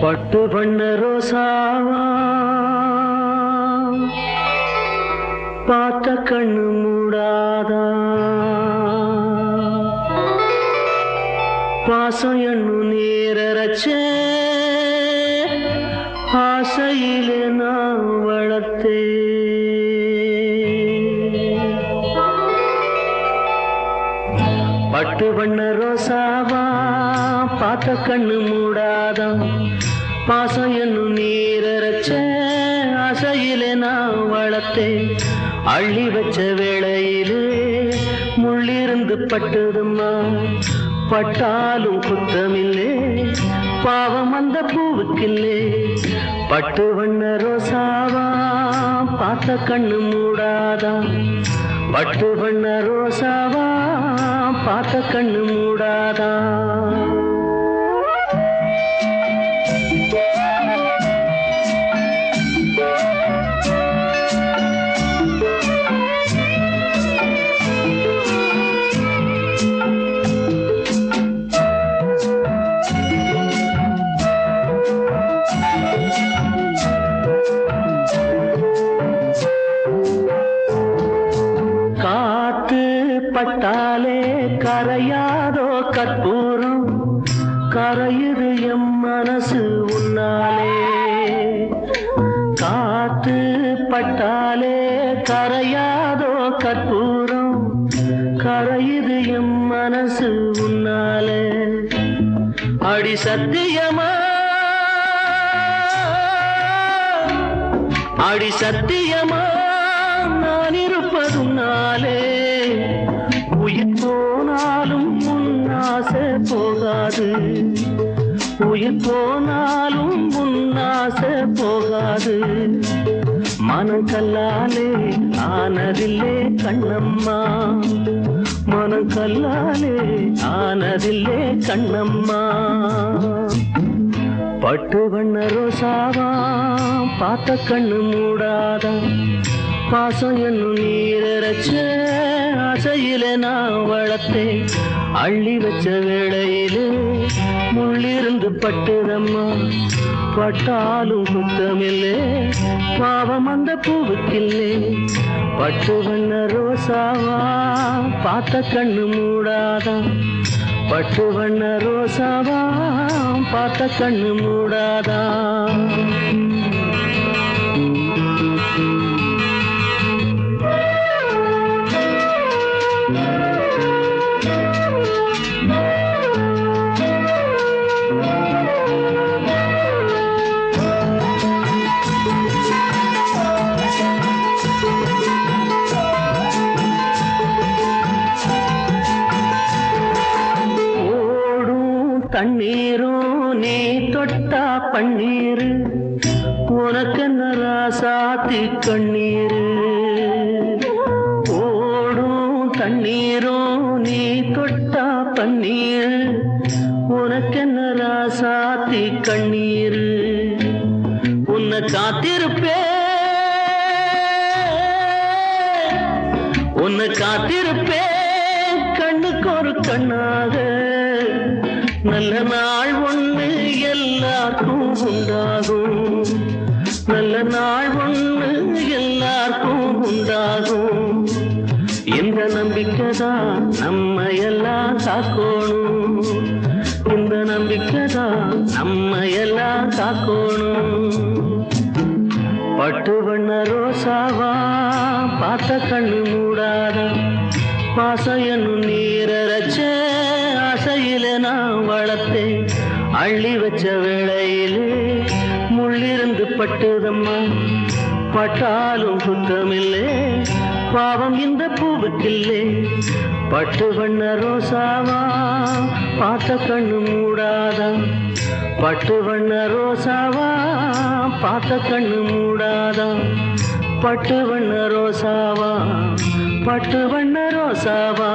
பட்டு பண்ண ரோசாவா பார்த்த கண்ணு மூடாதா. பாசம் எண்ணு நேரச்சே ஆசையிலே நான் வளர்த்தே. பட்டு பண்ண ரோசாவா. பார்த்த கண்ணு மூடாதான் பாசம் என்னும் நீரச்ச ஆசையிலே நான் வளர்த்தேன். அள்ளி வச்ச வேளையிலே முள்ளிருந்து பட்டதும்மா. பட்டாலும் குத்தமில்லே பாவம் அந்த பூவுக்கில்லே. பட்டு வண்ண ரோசாவா பார்த்த கண்ணு மூடாதா. பட்டு வண்ண ரோசாவா பார்த்த கண்ணு மூடாதா. பட்டாலே கரையாதோ கற்பூரம். கரையுது எம் மனசு உன்னாலே. காத்து பட்டாலே கரையாதோ கற்பூரம். கரையுது எம் மனசு உன்னாலே. அடி சத்தியமா? அடி சத்தியமா? போகாது. உயிர் போனாலும் உன்னாசை போகாது. மனம் கல்லாலே ஆனதில்லே கண்ணம்மா. மனம் கல்லாலே ஆனதில்லே கண்ணம்மா. பட்டு வண்ண ரோசாவா பார்த்த கண்ணு மூடாதா. பாசம் என்னும் நீரச்ச ஆசையில நான் வளர்த்தேன். அள்ளி வச்ச வேளையிலே முள்ளிருந்து பட்டுதம்மா பட்டாலும் குத்தமில்லே. பாவம் அந்த பூவுக்கில்லே. பட்டு வண்ண ரோசாவா பார்த்த கண்ணு மூடாதான் பட்டு வண்ண ரோசாவா பார்த்த கண்ணு மூடாதான் கண்ணீரும் நீ தொட்டா பன்னீர். உனக்கு ராசாத்தி கண்ணீர் ஓடும் தண்ணீரும் நீ தொட்டா பன்னீர். உனக்கு ராசாத்தி கண்ணீர் உன்னை காத்திருப்பே. உன்னை காத்திருப்பே. கண்ணுக்கு ஒரு கண்ணாக. நல்ல நாள் ஒண்ணு எல்லாருக்கும் உண்டாகும். நல்ல நாள் ஒண்ணு எல்லாருக்கும் உண்டாகும். இந்த நம்பிக்கை தான் நம்ம எல்லாம் காக்கணும் இந்த நம்பிக்கை தான் நம்ம எல்லாம் காக்கணும் பட்டு வண்ண ரோசாவா பார்த்த கண்ணு மூடாத பாசம் என்னும் நீரச்ச காலத்தை அள்ளி வச்ச வேளையிலே முள்ளிருந்து பட்டுதம்மா. பட்டாலும் குத்தமில்லே பாவம் இந்த பூவுக்கில்லே. பட்டு வண்ண ரோசாவா பார்த்த கண்ணு மூடாதா. பட்டு வண்ண ரோசாவா பார்த்த கண்ணு மூடாதா. பட்டு வண்ண ரோசாவா பட்டு வண்ண ரோசாவா.